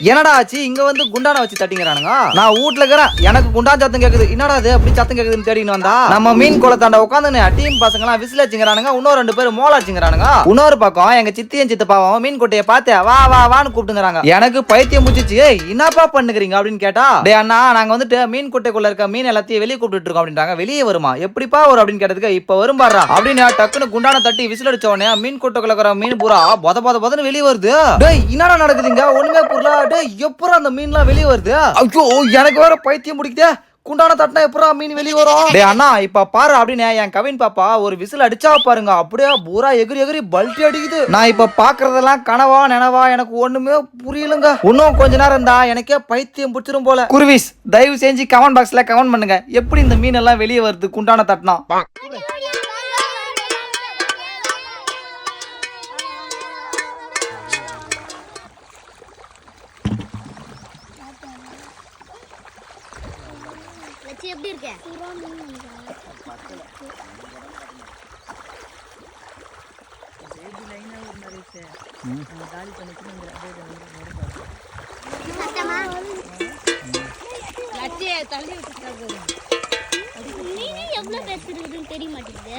என்னடா ஆச்சு? இங்க வந்து குண்டான வச்சு தட்டிங்கிறானுங்க. நான் வீட்ல இருக்கிறேன். எனக்கு குண்டான் சத்தம் கேக்குது. என்னடா அது அப்படி சத்தம் கேக்குதுன்னு தேடினு வந்தா? நம்ம மீன் குளத்தாண்ட உட்காந்து டீம் பசங்க எல்லாம் விசில் வச்சுங்கிறானுங்க இன்னொரு ரெண்டு பேரும் மோள வச்சுங்கிறானுங்க இன்னொரு பக்கம் எங்க சித்தியன் சித்தப்பாவும் மீன் குட்டையை பார்த்து வா வா வான்னு கூப்பிட்டுங்கிறாங்க. எனக்கு பைத்தியம் முடிச்சிச்சு என்னப்பா பண்ணுகிறீங்க? அப்படின்னு கேட்டா டே அண்ணா நாங்க வந்துட்டு மீன் குட்டைக்குள்ள இருக்க மீன் எல்லாத்தையும் வெளியே கூப்பிட்டு இருக்கோம் அப்படின்றாங்க. வெளியே வருமா? எப்படிப்பா வரும்? அப்படின்னு கேட்டதுக்கு இப்ப வரும் பாடுறா. அப்படின்னு டக்குன்னு குண்டான தட்டி விசில் அடிச்ச உடனே மீன் குட்டைக்குள்ள இருக்கிற மீன் பூரா பொத பொத பொதன்னு வெளியே வருது. டேய் என்னடா நடக்குதுங்க? ஒண்ணுமே புரியல. டேய் எப்பறம் அந்த மீன்லாம் வெளியே வருது? ஐயோ எனக்கு வேற பைத்தியம் பிடிக்குதே. குண்டான தட்டினா எப்பரா மீன் வெளியே வரும்? டேய் அண்ணா இப்ப பாரு அப்படின்னு என் கவின் பாப்பா ஒரு விசில் அடிச்சா பாருங்க அப்படியே பூரா எகிரி எகிரி பல்ட்டி அடிக்குது. நான் இப்ப பாக்குறதெல்லாம் கனவா நினவா எனக்கு ஒண்ணுமே புரியலங்க. இன்னும் கொஞ்ச நேரம் இருந்தா எனக்கே பைத்தியம் பிடிச்சிரும் போல. குருவிஸ் தயவு செஞ்சு கமெண்ட் பாக்ஸ்ல கமெண்ட் பண்ணுங்க. எப்படி இந்த மீன் எல்லாம் வெளியே வருது குண்டான தட்டினா? லட்சி எப்படி இருக்க? கஷ்டமா லட்சிய தள்ளி விட்டுட்டா எவ்வளோ நீ பேசுறதுன்னு தெரிய மாட்டேங்குது.